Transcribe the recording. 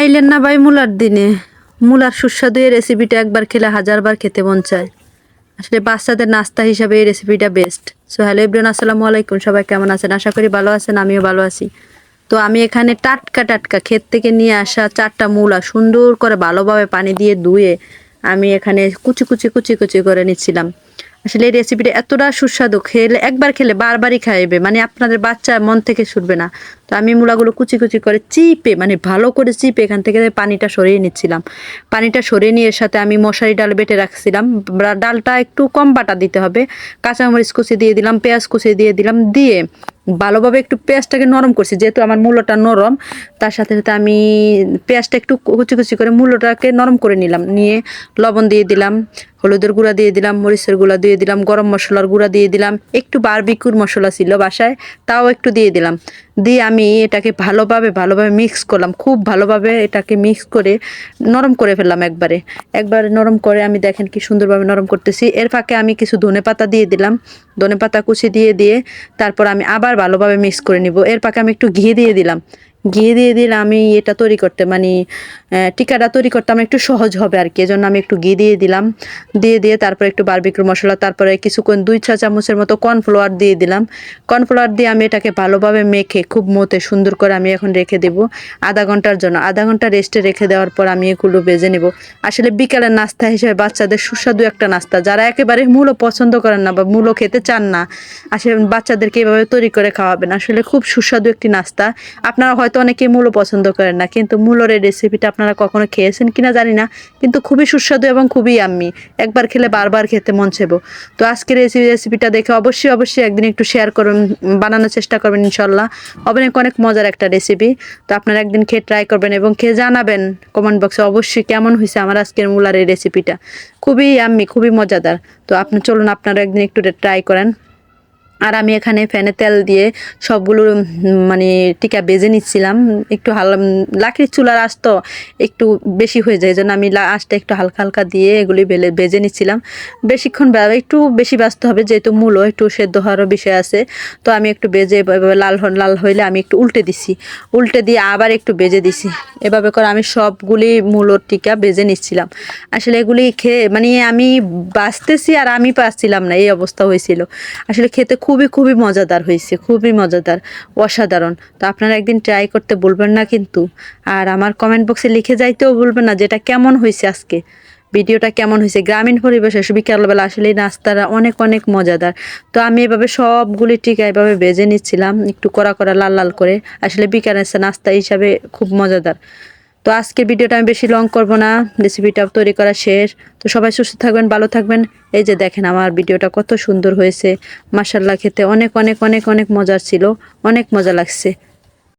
আইলেন না ভাই মুলার দিনে। মুলার সুস্বাদু এই রেসিপিটা একবার খেলে হাজারবার খেতে মন চায়। আসলে বাচ্চাদের নাস্তা হিসাবে এই রেসিপিটা বেস্ট সো হ্যালো ইব্রান আসসালামু আলাইকুম। সবাই কেমন আছেন? আশা করি ভালো আছেন, আমিও ভালো আছি। তো আমি এখানে টাটকা টাটকা ক্ষেত থেকে নিয়ে আসা চারটা মূলা সুন্দর করে ভালোভাবে পানি দিয়ে ধুয়ে আমি এখানে কুচি কুচি কুচি কুচি করে নিচ্ছিলাম। আসলে এই রেসিপিটা এতটা সুস্বাদু, খেলে একবার খেলে বারবারই খাইবে। মানে আপনাদের বাচ্চা মন থেকে ছুটবে না। তো আমি মূলাগুলো কুচি কুচি করে চিপে মানে ভালো করে চিপে এখান থেকে পানিটা সরিয়ে নিচ্ছিলাম। পানিটা সরিয়ে নিয়ে এর সাথে আমি মশারি ডাল বেটে রাখছিলাম। ডালটা একটু কম বাটা দিতে হবে। কাঁচামরিচ কুচি দিয়ে দিলাম, পেঁয়াজ কুচি দিয়ে দিলাম, দিয়ে ভালোভাবে একটু পেঁয়াজটাকে নরম করছি, যেহেতু আমার মূলোটা নরম, তার সাথে সাথে আমি পেঁয়াজটা একটু কুচি কুচি করে মূলোটাকে নরম করে নিলাম। নিয়ে লবণ দিয়ে দিলাম, হলুদের গুঁড়া দিয়ে দিলাম, মরিচের গুঁড়া দিয়ে দিলাম, গরম মশলার গুঁড়া দিয়ে দিলাম, একটু বারবিকুর মশলা ছিল বাসায়, তাও একটু দিয়ে দিলাম। দিয়ে আমি এটাকে ভালোভাবে ভালোভাবে মিক্স করলাম, খুব ভালোভাবে এটাকে মিক্স করে নরম করে ফেললাম একবারে। একবারে নরম করে আমি দেখেন কি সুন্দরভাবে নরম করতেছি। এর ফাঁকে আমি কিছু ধনে পাতা দিয়ে দিলাম। ধনে পাতা কুচি দিয়ে দিয়ে তারপর আমি আবার ভালোভাবে মিক্স করে নিব। এর ফাঁকে আমি একটু ঘি দিয়ে দিলাম। ঘি দিয়ে দিলে আমি এটা তৈরি করতে মানে টিকাটা তৈরি করতে আমার একটু সহজ হবে আর কি, এজন্য আমি একটু ঘি দিয়ে দিলাম। দিয়ে দিয়ে তারপরে একটু বারবিকুর মশলা, তারপরে কিছুক্ষণ দুই চা চামচের মতো কর্নফ্লাওয়ার দিয়ে দিলাম। কর্নফ্লাওয়ার দিয়ে আমি এটাকে ভালোভাবে মেখে, খুব মতে সুন্দর করে আমি এখন রেখে দেব আধা ঘণ্টার জন্য। আধা ঘণ্টা রেস্টে রেখে দেওয়ার পর আমি এগুলো বেজে নেব। আসলে বিকালের নাস্তা হিসেবে বাচ্চাদের সুস্বাদু একটা নাস্তা। যারা একেবারে মূলো পছন্দ করেন না বা মূলো খেতে চান না, আসলে বাচ্চাদেরকে এভাবে তৈরি করে খাওয়াবেন। আসলে খুব সুস্বাদু একটি নাস্তা। আপনারা হয়তো অনেকেই মূলো পছন্দ করেন না, কিন্তু মূলোর এই রেসিপিটা আপনারা কখনো খেয়েছেন কিনা জানি না, কিন্তু খুবই সুস্বাদু এবং খুবই আমি একবার খেলে বারবার খেতে মন চেবো। তো আজকের এই রেসিপিটা দেখে অবশ্যই অবশ্যই একদিন একটু শেয়ার করুন, বানানোর চেষ্টা করবেন ইনশাল্লাহ অনেক অনেক মজার একটা রেসিপি তো আপনারা একদিন খেয়ে ট্রাই করবেন এবং খেয়ে জানাবেন কমেন্ট বক্সে অবশ্যই কেমন হয়েছে আমার আজকের মূলার এই রেসিপিটা খুবই আম্মি খুবই মজাদার। তো আপনি, চলুন আপনারা একদিন একটু ট্রাই করেন। আর আমি এখানে ফ্যানে তেল দিয়ে সবগুলো মানে টিকা বেজে নিচ্ছিলাম। একটু হাল লাকড়ির চুলার আঁচ তো একটু বেশি হয়ে যায় জন্য আমি আঁচটা একটু হালকা হালকা দিয়ে এগুলি বেলে, বেজে নিচ্ছিলাম। বেশিক্ষণ একটু বেশি বাঁচতে হবে যেহেতু মূলো একটু সেদ্ধ হওয়ারও বিষয় আছে। তো আমি একটু বেজে লাল লাল হইলে আমি একটু উল্টে দিছি উল্টে দিয়ে আবার একটু বেজে দিছি এভাবে করে আমি সবগুলি মূলোর টিকা বেজে নিচ্ছিলাম। আসলে এগুলি খেয়ে মানে আমি বাঁচতেছি আর আমি পাচ্ছিলাম না, এই অবস্থা হয়েছিল। আসলে খেতে খুবই খুবই মজাদার হয়েছে, খুবই মজাদার, অসাধারণ। তো আপনারা একদিন ট্রাই করতে বলবেন না কিন্তু। আর আমার কমেন্ট বক্সে লিখে যাইতেও বলবেন না যেটা কেমন হয়েছে আজকে। ভিডিওটা কেমন হয়েছে? গ্রামীণ পরিবেশে বিকালবেলা আসলে এই নাস্তাটা অনেক অনেক মজাদার। তো আমি এভাবে সবগুলি টিকা এভাবে বেজে নিচ্ছিলাম, একটু কড়া কড়া, লাল লাল করে। আসলে বিকালের নাস্তা হিসাবে খুব মজাদার। তো আজকের ভিডিওটা আমি বেশি লং করব না রেসিপিটা তৈরি করা শেষ। তো সবাই সুস্থ থাকবেন, ভালো থাকবেন। এই যে দেখেন আমার ভিডিওটা কত সুন্দর হয়েছে। মাসাল্লা খেতে অনেক অনেক অনেক অনেক মজার ছিল, অনেক মজা লাগছে।